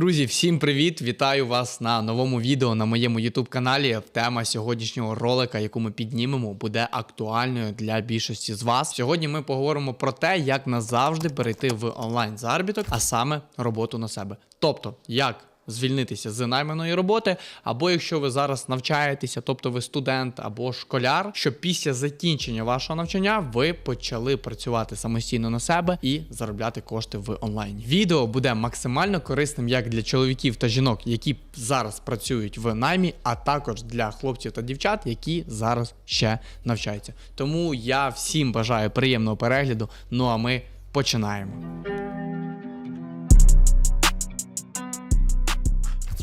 Друзі, всім привіт! Вітаю вас на новому відео на моєму YouTube каналі. Тема сьогоднішнього ролика, яку ми піднімемо, буде актуальною для більшості з вас. Сьогодні ми поговоримо про те, як назавжди перейти в онлайн заробіток, а саме роботу на себе. Тобто, як звільнитися з найманої роботи, або якщо ви зараз навчаєтеся, тобто ви студент або школяр, щоб після закінчення вашого навчання ви почали працювати самостійно на себе і заробляти кошти в онлайні. Відео буде максимально корисним як для чоловіків та жінок, які зараз працюють в наймі, а також для хлопців та дівчат, які зараз ще навчаються. Тому я всім бажаю приємного перегляду. Ну а ми починаємо.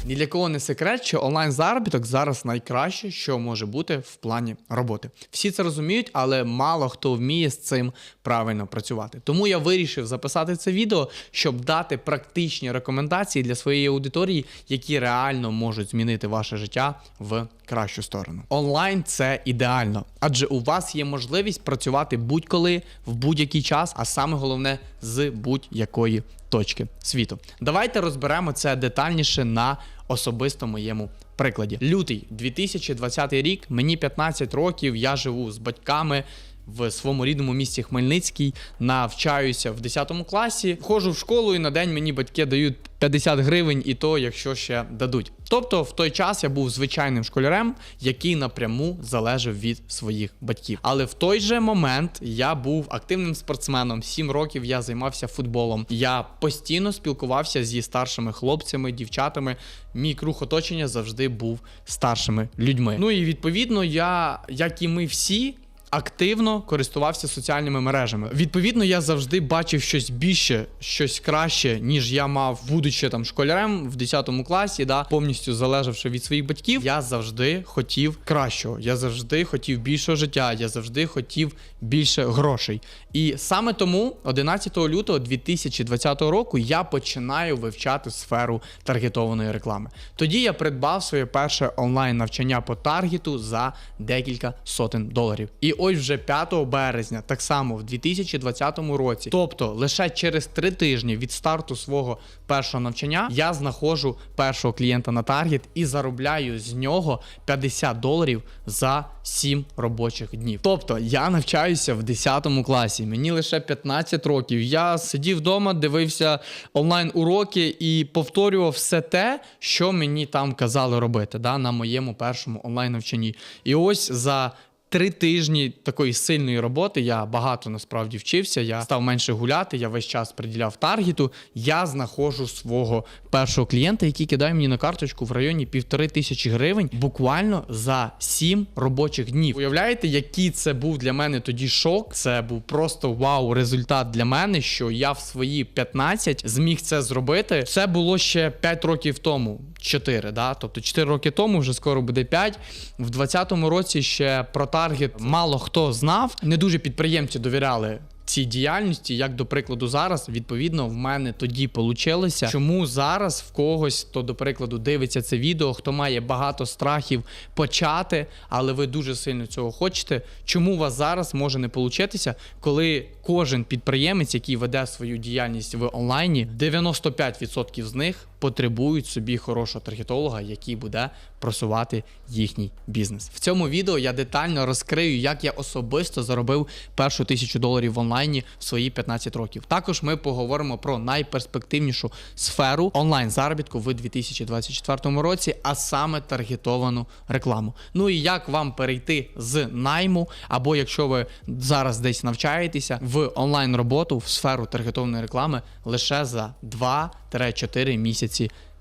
Ні для кого не секрет, що онлайн заробіток зараз найкраще, що може бути в плані роботи. Всі це розуміють, але мало хто вміє з цим правильно працювати. Тому я вирішив записати це відео, щоб дати практичні рекомендації для своєї аудиторії, які реально можуть змінити ваше життя в кращу сторону. Онлайн це ідеально, адже у вас є можливість працювати будь-коли в будь-який час, а саме головне з будь-якої точки світу. Давайте розберемо це детальніше на особисто моєму прикладі. Лютий 2020 рік, мені 15 років, я живу з батьками. В своєму рідному місті Хмельницький навчаюся в 10 класі. Вхожу в школу, і на день мені батьки дають 50 гривень, і то, якщо ще дадуть. Тобто, в той час я був звичайним школярем, який напряму залежав від своїх батьків. Але в той же момент я був активним спортсменом. 7 років я займався футболом. Я постійно спілкувався зі старшими хлопцями, дівчатами. Мій круг оточення завжди був старшими людьми. Ну і відповідно, я, як і ми всі. Активно користувався соціальними мережами. Відповідно, я завжди бачив щось більше, щось краще, ніж я мав, будучи там школярем в 10 класі, да, повністю залежавши від своїх батьків. Я завжди хотів кращого. Я завжди хотів більшого життя. Я завжди хотів більше грошей. І саме тому, 11 лютого 2020 року, я починаю вивчати сферу таргетованої реклами. Тоді я придбав своє перше онлайн навчання по таргету за декілька сотень доларів. І ось вже 5 березня, так само в 2020 році, тобто лише через три тижні від старту свого першого навчання, я знаходжу першого клієнта на таргет і заробляю з нього 50 доларів за 7 робочих днів. Тобто я навчаюся в 10 класі, мені лише 15 років. Я сидів вдома, дивився онлайн уроки і повторював все те, що мені там казали робити да, на моєму першому онлайн навчанні. І ось за Три тижні такої сильної роботи я багато насправді вчився. Я став менше гуляти, я весь час приділяв таргету. Я знаходжу свого першого клієнта, який кидає мені на карточку в районі півтори тисячі гривень, буквально за сім робочих днів. Уявляєте, який це був для мене тоді шок? Це був просто вау, результат для мене, що я в свої 15 зміг це зробити. Це було ще 5 років тому. 4, да? тобто 4 роки тому, вже скоро буде 5. В 2020 році ще про таргет мало хто знав. Не дуже підприємці довіряли. Цій діяльності, як до прикладу, зараз, відповідно, в мене тоді получилося. Чому зараз в когось, хто, до прикладу, дивиться це відео, хто має багато страхів почати, але ви дуже сильно цього хочете. Чому у вас зараз може не получитися, коли кожен підприємець, який веде свою діяльність в онлайні, 95% з них потребують собі хорошого таргетолога, який буде просувати їхній бізнес. В цьому відео я детально розкрию, як я особисто заробив першу тисячу доларів в онлайні в свої 15 років. Також ми поговоримо про найперспективнішу сферу онлайн заробітку в 2024 році, а саме таргетовану рекламу. Ну і як вам перейти з найму, або якщо ви зараз десь навчаєтеся в онлайн роботу в сферу таргетованої реклами лише за 2-4 місяці.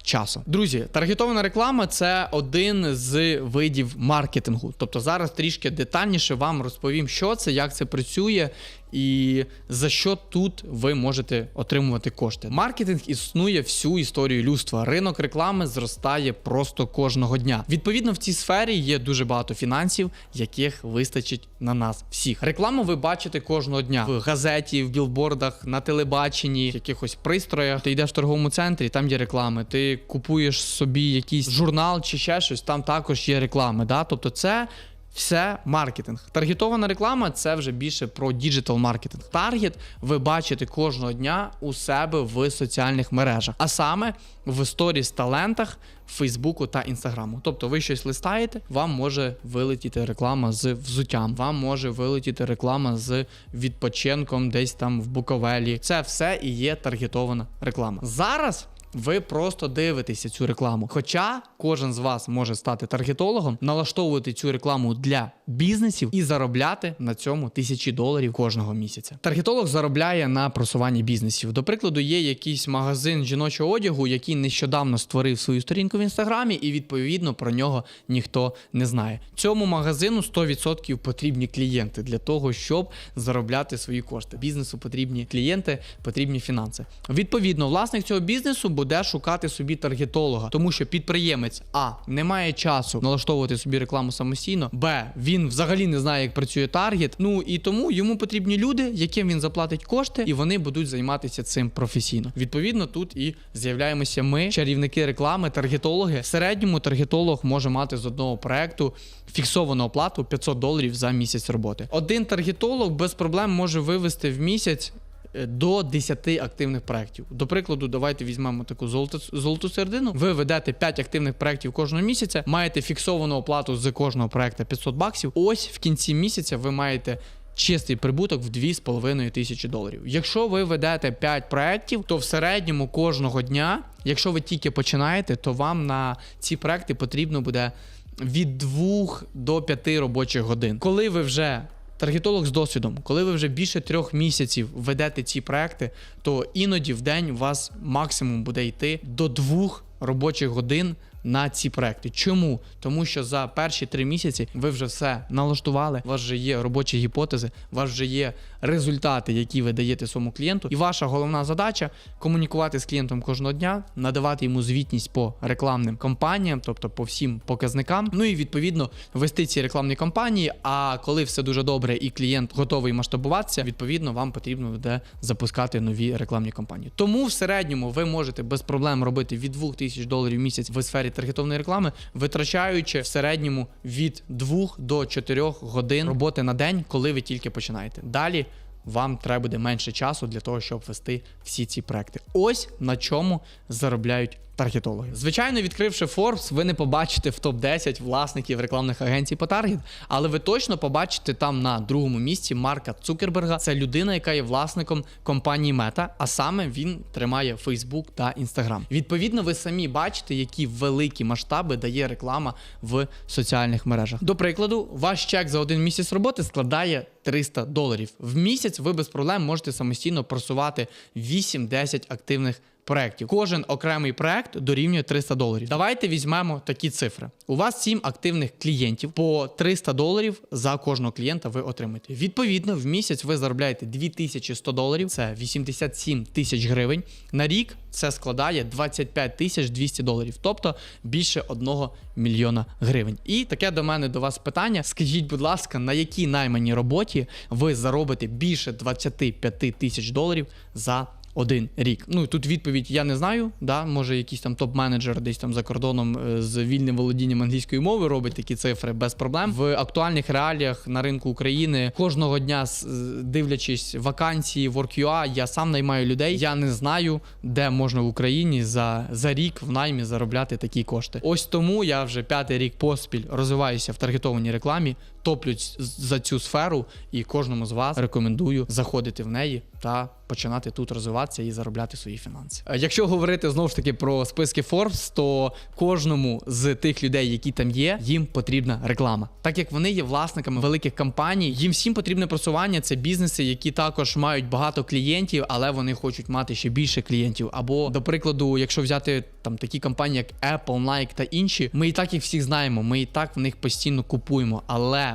Часу, друзі, таргетована реклама це один з видів маркетингу. Тобто зараз трішки детальніше вам розповім, що це, як це працює і за що тут ви можете отримувати кошти. Маркетинг існує всю історію людства. Ринок реклами зростає просто кожного дня. Відповідно, в цій сфері є дуже багато фінансів, яких вистачить на нас всіх. Рекламу ви бачите кожного дня в газеті, в білбордах, на телебаченні, в якихось пристроях. Ти йдеш в торговому центрі, там є реклами. Ти купуєш собі якийсь журнал чи ще щось, там також є реклами. Да? Тобто, це все маркетинг. Таргетована реклама це вже більше про діджитал маркетинг. Таргет ви бачите кожного дня у себе в соціальних мережах, а саме в сторіс талентах Фейсбуку та Інстаграму. Тобто ви щось листаєте, вам може вилетіти реклама з взуттям, вам може вилетіти реклама з відпочинком десь там в Буковелі. Це все і є таргетована реклама. Зараз. Ви просто дивитеся цю рекламу. Хоча кожен з вас може стати таргетологом, налаштовувати цю рекламу для бізнесів і заробляти на цьому тисячі доларів кожного місяця. Таргетолог заробляє на просуванні бізнесів. До прикладу, є якийсь магазин жіночого одягу, який нещодавно створив свою сторінку в інстаграмі, і відповідно про нього ніхто не знає. Цьому магазину 100% потрібні клієнти для того, щоб заробляти свої кошти. Бізнесу потрібні клієнти, потрібні фінанси. Відповідно, власник цього бізнесу буде шукати собі таргетолога, тому що підприємець а не має часу налаштовувати собі рекламу самостійно, б він взагалі не знає, як працює таргет. Ну і тому йому потрібні люди, яким він заплатить кошти, і вони будуть займатися цим професійно. Відповідно, тут і з'являємося ми, чарівники реклами, таргетологи. В середньому таргетолог може мати з одного проекту фіксовану оплату 500 доларів за місяць роботи. Один таргетолог без проблем може вивести в місяць до 10 активних проєктів. До прикладу, давайте візьмемо таку золоту, золоту середину. Ви ведете 5 активних проєктів кожного місяця, маєте фіксовану оплату з кожного проєкту 500 баксів. Ось в кінці місяця ви маєте. Чистий прибуток в 2,5 тисячі доларів. Якщо ви ведете 5 проєктів, то в середньому кожного дня, якщо ви тільки починаєте, то вам на ці проекти потрібно буде від 2 до 5 робочих годин. Коли ви вже таргетолог з досвідом, коли ви вже більше трьох місяців ведете ці проекти, то іноді в день у вас максимум буде йти до двох робочих годин на ці проекти. Чому? Тому що за перші три місяці ви вже все налаштували, у вас вже є робочі гіпотези, у вас вже є результати, які ви даєте своєму клієнту. І ваша головна задача комунікувати з клієнтом кожного дня, надавати йому звітність по рекламним кампаніям, тобто по всім показникам. Ну і відповідно вести ці рекламні кампанії. А коли все дуже добре і клієнт готовий масштабуватися, відповідно вам потрібно буде запускати нові рекламні кампанії. Тому в середньому ви можете без проблем робити від 2 тисяч доларів в місяць в сфері таргетованої реклами, витрачаючи в середньому від 2 до 4 годин роботи на день, коли ви тільки починаєте. Далі вам треба буде менше часу для того, щоб вести всі ці проекти. Ось на чому заробляють таргетологи. Звичайно, відкривши Forbes, ви не побачите в топ-10 власників рекламних агенцій по таргет, але ви точно побачите там на другому місці Марка Цукерберга. Це людина, яка є власником компанії Meta, а саме він тримає Facebook та Instagram. Відповідно, ви самі бачите, які великі масштаби дає реклама в соціальних мережах. До прикладу, ваш чек за один місяць роботи складає 300 доларів. В місяць ви без проблем можете самостійно просувати 8-10 активних проєктів. Кожен окремий проект дорівнює 300 доларів. Давайте візьмемо такі цифри. У вас 7 активних клієнтів по 300 доларів за кожного клієнта ви отримаєте. Відповідно, в місяць ви заробляєте 2100 доларів, це 87 тисяч гривень. На рік це складає 25 тисяч 200 доларів, тобто більше 1 мільйона гривень. І таке до мене до вас питання: скажіть, будь ласка, на якій найманій роботі ви заробите більше 25 тисяч доларів за один рік. Ну тут відповідь я не знаю. Да, може якийсь там топ-менеджер десь там за кордоном е, з вільним володінням англійської мови робить такі цифри без проблем. В актуальних реаліях на ринку України кожного дня дивлячись вакансії Work.ua, я сам наймаю людей. Я не знаю, де можна в Україні за, за рік в наймі заробляти такі кошти. Ось тому я вже п'ятий рік поспіль розвиваюся в таргетованій рекламі, топлю ць- за цю сферу, і кожному з вас рекомендую заходити в неї та починати тут розвиватися і заробляти свої фінанси. Е, Якщо говорити знову ж таки про списки Forbes, то кожному з тих людей, які там є, їм потрібна реклама. Так як вони є власниками великих компаній, їм всім потрібне просування. Це бізнеси, які також мають багато клієнтів, але вони хочуть мати ще більше клієнтів. Або, до прикладу, якщо взяти там такі компанії, як Apple, Nike та інші, ми і так їх всіх знаємо. Ми і так в них постійно купуємо,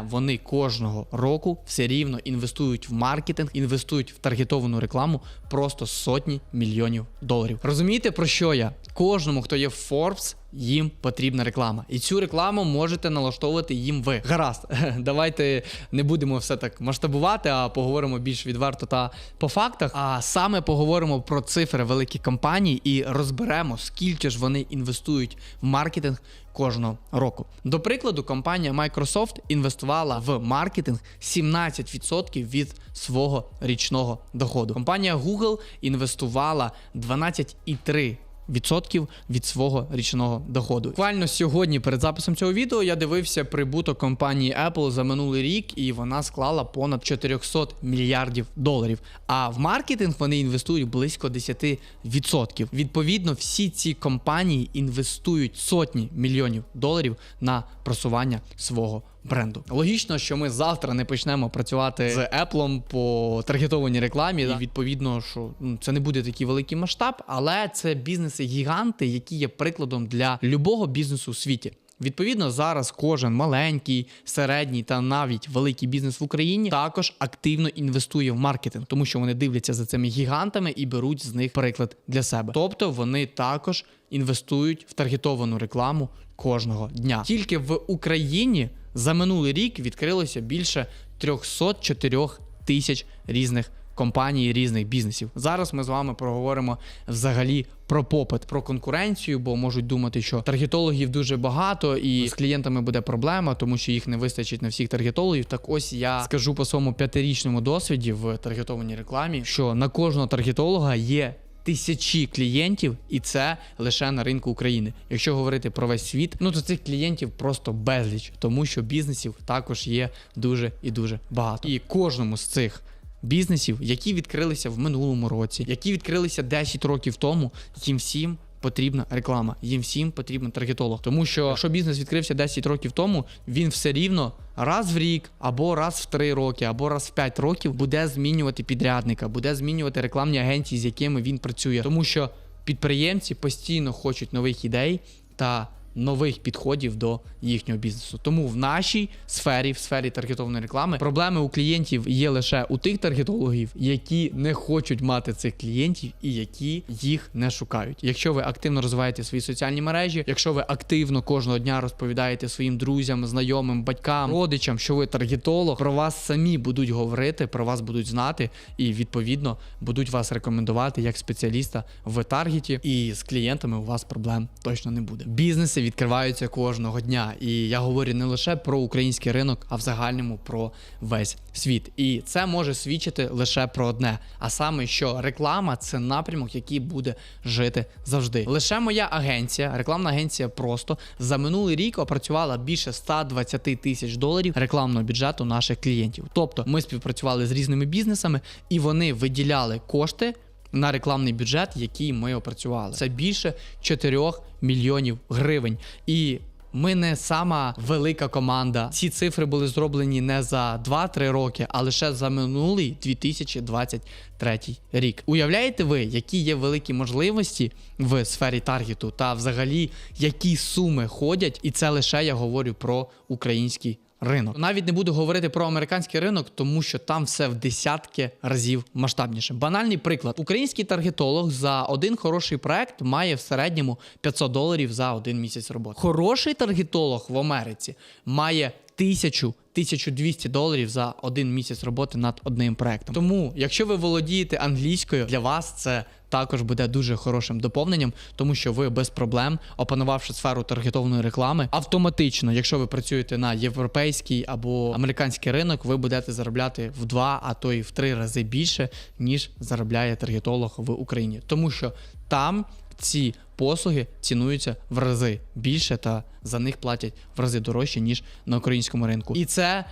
вони кожного року все рівно інвестують в маркетинг, інвестують в таргетовану рекламу просто сотні мільйонів доларів. Розумієте про що я? Кожному, хто є в Forbes, їм потрібна реклама. І цю рекламу можете налаштовувати їм ви. Гаразд, давайте не будемо все так масштабувати, а поговоримо більш відверто та по фактах. А саме поговоримо про цифри великих компаній і розберемо, скільки ж вони інвестують в маркетинг кожного року. До прикладу, компанія Microsoft інвестувала в маркетинг 17% від свого річного доходу. Компанія Google інвестувала 12,3%. Відсотків від свого річного доходу. Буквально сьогодні, перед записом цього відео, я дивився прибуток компанії Apple за минулий рік, і вона склала понад 400 мільярдів доларів. А в маркетинг вони інвестують близько 10%. Відповідно, всі ці компанії інвестують сотні мільйонів доларів на просування свого бренду. Логічно, що ми завтра не почнемо працювати з Apple по таргетованій рекламі. І відповідно, що ну, це не буде такий великий масштаб, але це бізнеси-гіганти, які є прикладом для любого бізнесу у світі. Відповідно, зараз кожен маленький, середній та навіть великий бізнес в Україні також активно інвестує в маркетинг, тому що вони дивляться за цими гігантами і беруть з них приклад для себе. Тобто вони також інвестують в таргетовану рекламу кожного дня. Тільки в Україні за минулий рік відкрилося більше 304 тисяч різних компаній, різних бізнесів. Зараз ми з вами проговоримо взагалі про попит, про конкуренцію, бо можуть думати, що таргетологів дуже багато, і з клієнтами буде проблема, тому що їх не вистачить на всіх таргетологів. Так ось я скажу по своєму п'ятирічному досвіді в таргетованій рекламі, що на кожного таргетолога є. Тисячі клієнтів, і це лише на ринку України. Якщо говорити про весь світ, ну то цих клієнтів просто безліч, тому що бізнесів також є дуже і дуже багато. І кожному з цих бізнесів, які відкрилися в минулому році, які відкрилися 10 років тому, їм всім. Потрібна реклама, їм всім потрібен таргетолог. Тому що якщо бізнес відкрився 10 років тому, він все рівно раз в рік, або раз в 3 роки, або раз в 5 років буде змінювати підрядника, буде змінювати рекламні агенції, з якими він працює. Тому що підприємці постійно хочуть нових ідей та нових підходів до їхнього бізнесу. Тому в нашій сфері, в сфері таргетованої реклами, проблеми у клієнтів є лише у тих таргетологів, які не хочуть мати цих клієнтів і які їх не шукають. Якщо ви активно розвиваєте свої соціальні мережі, якщо ви активно кожного дня розповідаєте своїм друзям, знайомим, батькам, родичам, що ви таргетолог, про вас самі будуть говорити, про вас будуть знати, і відповідно будуть вас рекомендувати як спеціаліста в таргеті. І з клієнтами у вас проблем точно не буде. Бізнеси відкриваються кожного дня. І я говорю не лише про український ринок, а в загальному про весь світ. І це може свідчити лише про одне: а саме, що реклама це напрямок, який буде жити завжди. Лише моя агенція, рекламна агенція просто за минулий рік опрацювала більше 120 тисяч доларів рекламного бюджету наших клієнтів. Тобто ми співпрацювали з різними бізнесами, і вони виділяли кошти на рекламний бюджет, який ми опрацювали. Це більше 4 мільйонів гривень. І ми не сама велика команда. Ці цифри були зроблені не за 2-3 роки, а лише за минулий 2023 рік. Уявляєте ви, які є великі можливості в сфері таргету та взагалі які суми ходять, і це лише я говорю про український ринок. Навіть не буду говорити про американський ринок, тому що там все в десятки разів масштабніше. Банальний приклад: український таргетолог за один хороший проект має в середньому 500 доларів за один місяць роботи. Хороший таргетолог в Америці має тисячу. 1200 доларів за один місяць роботи над одним проектом. Тому, якщо ви володієте англійською, для вас це також буде дуже хорошим доповненням, тому що ви без проблем, опанувавши сферу таргетованої реклами, автоматично, якщо ви працюєте на європейський або американський ринок, ви будете заробляти в два, а то й в три рази більше, ніж заробляє таргетолог в Україні, тому що там ці послуги цінуються в рази більше та за них платять в рази дорожче, ніж на українському ринку. І це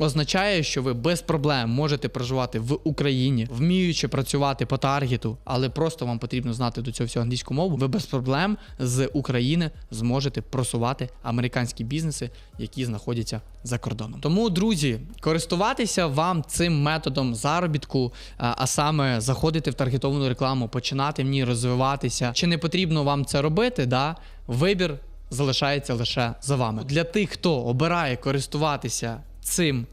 означає, що ви без проблем можете проживати в Україні, вміючи працювати по таргету, але просто вам потрібно знати до цього всього англійську мову. Ви без проблем з України зможете просувати американські бізнеси, які знаходяться за кордоном. Тому, друзі, користуватися вам цим методом заробітку, а а саме заходити в таргетовану рекламу, починати в ній розвиватися. Чи не потрібно вам це робити? Да? Вибір залишається лише за вами. Для тих, хто обирає користуватися цим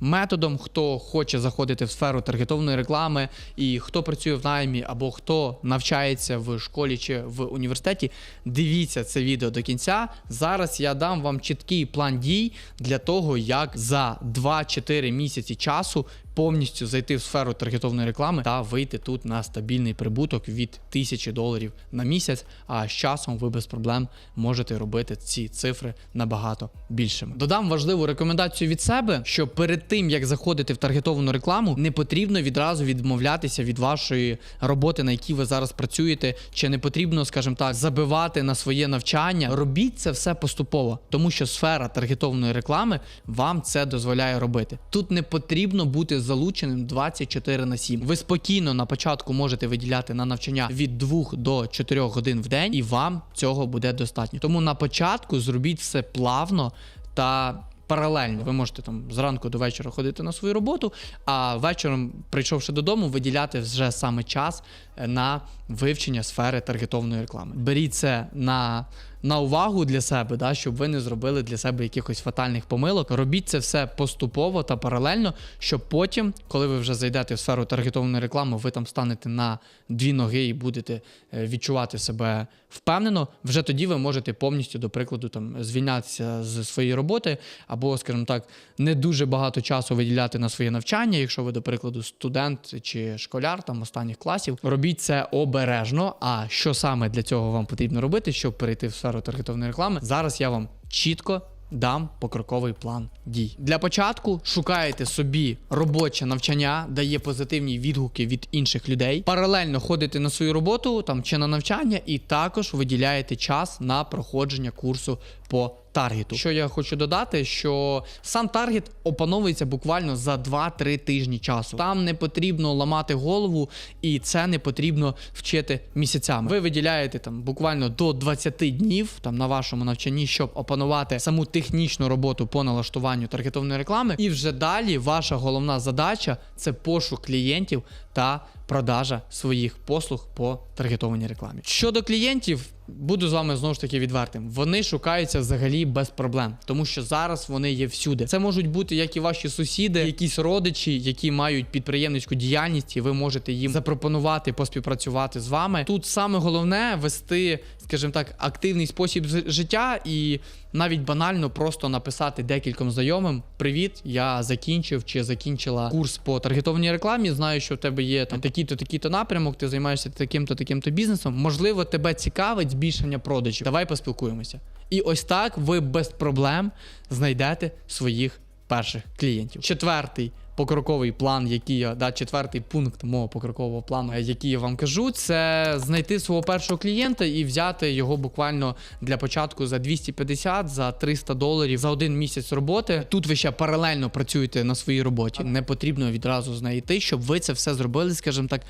методом, хто хоче заходити в сферу таргетованої реклами, і хто працює в наймі, або хто навчається в школі чи в університеті, дивіться це відео до кінця. Зараз я дам вам чіткий план дій для того, як за 2-4 місяці часу повністю зайти в сферу таргетованої реклами та вийти тут на стабільний прибуток від 1000 доларів на місяць. А з часом ви без проблем можете робити ці цифри набагато більшими. Додам важливу рекомендацію від себе, що перед тим як заходити в таргетовану рекламу, не потрібно відразу відмовлятися від вашої роботи, на якій ви зараз працюєте, чи не потрібно, скажімо так, забивати на своє навчання. Робіть це все поступово, тому що сфера таргетованої реклами вам це дозволяє робити. Тут не потрібно бути залученим 24 на 7. Ви спокійно на початку можете виділяти на навчання від 2 до 4 годин в день, і вам цього буде достатньо. Тому на початку зробіть все плавно та. Паралельно ви можете там зранку до вечора ходити на свою роботу, а вечором, прийшовши додому, виділяти вже саме час е, на вивчення сфери таргетованої реклами. Беріть це на, на увагу для себе, да, щоб ви не зробили для себе якихось фатальних помилок. Робіть це все поступово та паралельно, щоб потім, коли ви вже зайдете в сферу таргетованої реклами, ви там станете на дві ноги і будете е, відчувати себе впевнено. Вже тоді ви можете повністю, до прикладу, там звільнятися з своєї роботи, або, скажімо так, не дуже багато часу виділяти на своє навчання, якщо ви, до прикладу, студент чи школяр там останніх класів. Робіть це обережно. А що саме для цього вам потрібно робити, щоб перейти в сферу таргетованої реклами? Зараз я вам чітко. Дам покроковий план дій. Для початку шукаєте собі робоче навчання, дає позитивні відгуки від інших людей. Паралельно ходите на свою роботу там чи на навчання, і також виділяєте час на проходження курсу по таргету. Що я хочу додати, що сам таргет опановується буквально за 2-3 тижні часу. Там не потрібно ламати голову, і це не потрібно вчити місяцями. Ви виділяєте там буквально до 20 днів там на вашому навчанні, щоб опанувати саму технічну роботу по налаштуванню таргетованої реклами. І вже далі ваша головна задача це пошук клієнтів та продажа своїх послуг по таргетованій рекламі. Щодо клієнтів, буду з вами знову ж таки відвертим. Вони шукаються взагалі без проблем, тому що зараз вони є всюди. Це можуть бути як і ваші сусіди, якісь родичі, які мають підприємницьку діяльність, і ви можете їм запропонувати поспівпрацювати з вами. Тут саме головне вести, скажімо так, активний спосіб життя і навіть банально просто написати декільком знайомим: Привіт, я закінчив чи закінчила курс по таргетованій рекламі. Знаю, що в тебе є там такий-то, такий-то напрямок, ти займаєшся таким-то, таким-то бізнесом. Можливо, тебе цікавить збільшення продажів. Давай поспілкуємося. І ось так ви без проблем знайдете своїх перших клієнтів. Четвертий. Покроковий план, який я да, четвертий пункт мого покрокового плану, який я вам кажу, це знайти свого першого клієнта і взяти його буквально для початку за 250, за 300 доларів за один місяць роботи. Тут ви ще паралельно працюєте на своїй роботі. Не потрібно відразу знайти, щоб ви це все зробили, скажімо так,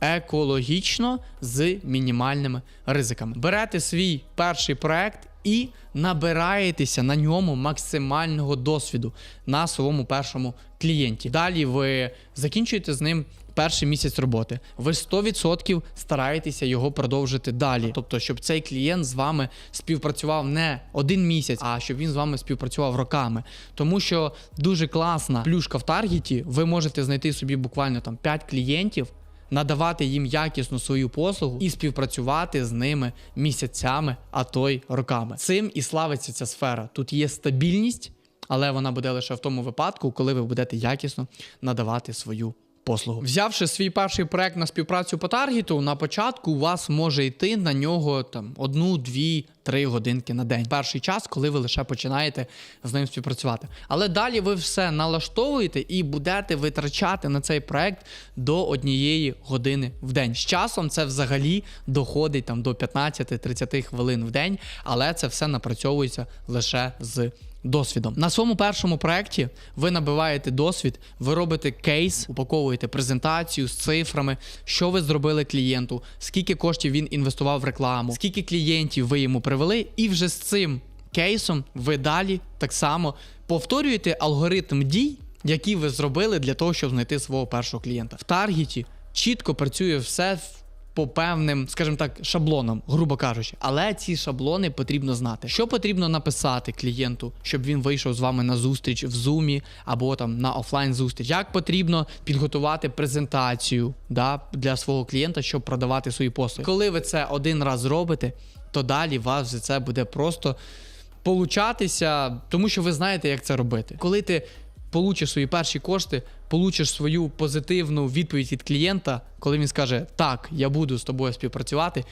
екологічно з мінімальними ризиками. Берете свій перший проект і набираєтеся на ньому максимального досвіду на своєму першому клієнті. Далі ви закінчуєте з ним. Перший місяць роботи, ви 100% стараєтеся його продовжити далі. Тобто, щоб цей клієнт з вами співпрацював не один місяць, а щоб він з вами співпрацював роками. Тому що дуже класна плюшка в таргеті, ви можете знайти собі буквально там 5 клієнтів, надавати їм якісну свою послугу і співпрацювати з ними місяцями, а то й роками. Цим і славиться ця сфера. Тут є стабільність, але вона буде лише в тому випадку, коли ви будете якісно надавати свою. Послугу. Взявши свій перший проект на співпрацю по таргету, на початку у вас може йти на нього там одну, дві, три годинки на день. Перший час, коли ви лише починаєте з ним співпрацювати. Але далі ви все налаштовуєте і будете витрачати на цей проект до однієї години в день. З часом це взагалі доходить там до 15-30 хвилин в день, але це все напрацьовується лише з досвідом. На своєму першому проєкті ви набиваєте досвід, ви робите кейс, упаковуєте презентацію з цифрами, що ви зробили клієнту, скільки коштів він інвестував в рекламу, скільки клієнтів ви йому привели, і вже з цим кейсом ви далі так само повторюєте алгоритм дій, які ви зробили для того, щоб знайти свого першого клієнта. В таргеті чітко працює все по певним, скажімо так, шаблонам, грубо кажучи. Але ці шаблони потрібно знати. Що потрібно написати клієнту, щоб він вийшов з вами на зустріч в Zoom або там на офлайн зустріч. Як потрібно підготувати презентацію да, для свого клієнта, щоб продавати свої послуги. Коли ви це один раз зробите, то далі вас вже це буде просто получатися, тому що ви знаєте, як це робити. Коли ти получиш свої перші кошти, получиш свою позитивну відповідь від клієнта, коли він скаже Так, я буду з тобою співпрацювати.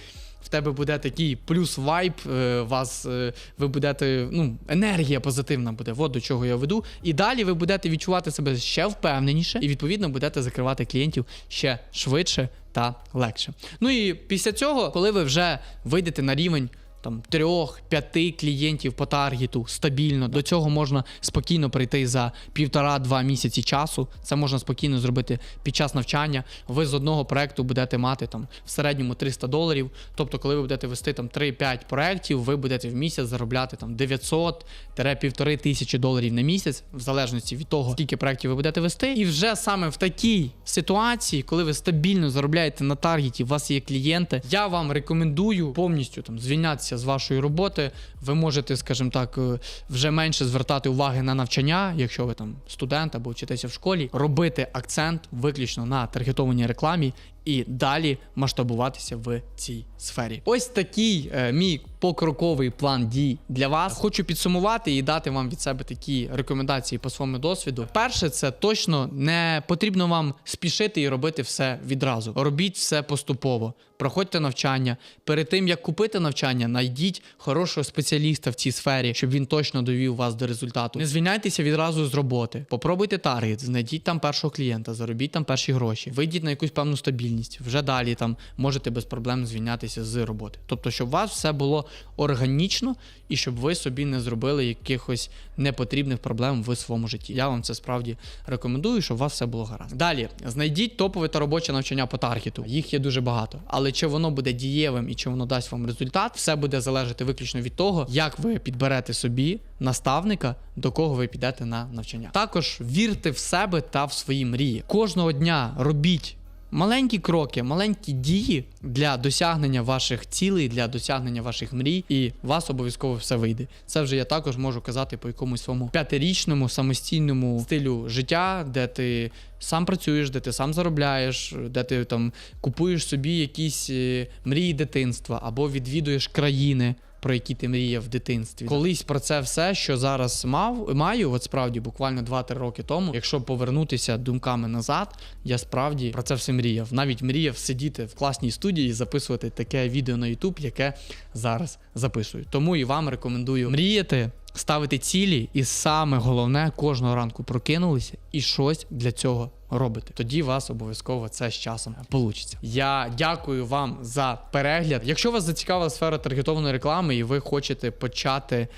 В тебе буде такий плюс вайб, е, вас е, ви будете, ну, енергія позитивна буде. От до чого я веду. І далі ви будете відчувати себе ще впевненіше, і відповідно будете закривати клієнтів ще швидше та легше. Ну і після цього, коли ви вже вийдете на рівень там трьох-п'яти клієнтів по таргету стабільно. До цього можна спокійно прийти за півтора-два місяці часу. Це можна спокійно зробити під час навчання. Ви з одного проекту будете мати там в середньому 300 доларів. Тобто, коли ви будете вести там 3-5 проєктів, ви будете в місяць заробляти там 900-півтори тисячі доларів на місяць, в залежності від того, скільки проєктів ви будете вести. І вже саме в такій ситуації, коли ви стабільно заробляєте на таргеті, у вас є клієнти, я вам рекомендую повністю там звільнятися з вашої роботи. Ви можете, скажімо так, е, вже менше звертати уваги на навчання, якщо ви там студент або вчитеся в школі, робити акцент виключно на таргетованій рекламі. І далі масштабуватися в цій сфері. Ось такий е, мій покроковий план дій для вас. Хочу підсумувати і дати вам від себе такі рекомендації по своєму досвіду. Перше, це точно не потрібно вам спішити і робити все відразу. Робіть все поступово. Проходьте навчання. Перед тим як купити навчання, найдіть хорошого спеціаліста в цій сфері, щоб він точно довів вас до результату. Не звільняйтеся відразу з роботи. Попробуйте таргет, знайдіть там першого клієнта, заробіть там перші гроші, вийдіть на якусь певну стабільність. Вже далі там можете без проблем звільнятися з роботи. Тобто, щоб у вас все було органічно і щоб ви собі не зробили якихось непотрібних проблем в своєму житті. Я вам це справді рекомендую, щоб у вас все було гаразд. Далі знайдіть топове та робоче навчання по таргету. Їх є дуже багато, але чи воно буде дієвим і чи воно дасть вам результат, все буде залежати виключно від того, як ви підберете собі наставника, до кого ви підете на навчання. Також вірте в себе та в свої мрії. Кожного дня робіть. Маленькі кроки, маленькі дії для досягнення ваших цілей, для досягнення ваших мрій, і у вас обов'язково все вийде. Це вже я також можу казати по якомусь своєму п'ятирічному самостійному стилю життя, де ти сам працюєш, де ти сам заробляєш, де ти там купуєш собі якісь е, мрії дитинства або відвідуєш країни. Про які ти мріяв в дитинстві. Колись про це все, що зараз мав, маю, от справді буквально 2-3 роки тому, якщо повернутися думками назад, я справді про це все мріяв. Навіть мріяв сидіти в класній студії і записувати таке відео на YouTube, яке зараз записую. Тому і вам рекомендую мріяти. Ставити цілі, і саме головне кожного ранку прокинулися і щось для цього робите. Тоді у вас обов'язково це з часом получиться. Я дякую вам за перегляд. Якщо вас зацікавила сфера таргетованої реклами, і ви хочете почати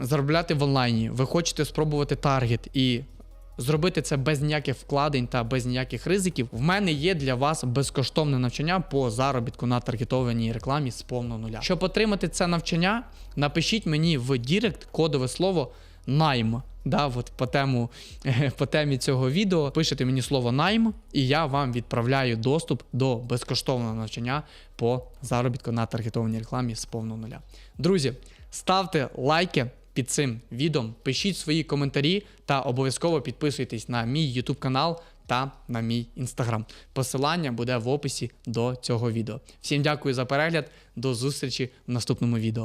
заробляти в онлайні, ви хочете спробувати таргет і. Зробити це без ніяких вкладень та без ніяких ризиків. В мене є для вас безкоштовне навчання по заробітку на таргетованій рекламі з повного нуля. Щоб отримати це навчання, напишіть мені в Дірект кодове слово найм. Да, от по тему по темі цього відео пишете мені слово найм, і я вам відправляю доступ до безкоштовного навчання по заробітку на таргетованій рекламі з повного нуля. Друзі, ставте лайки під цим відео, пишіть свої коментарі та обов'язково підписуйтесь на мій YouTube канал та на мій інстаграм. Посилання буде в описі до цього відео. Всім дякую за перегляд, до зустрічі в наступному відео.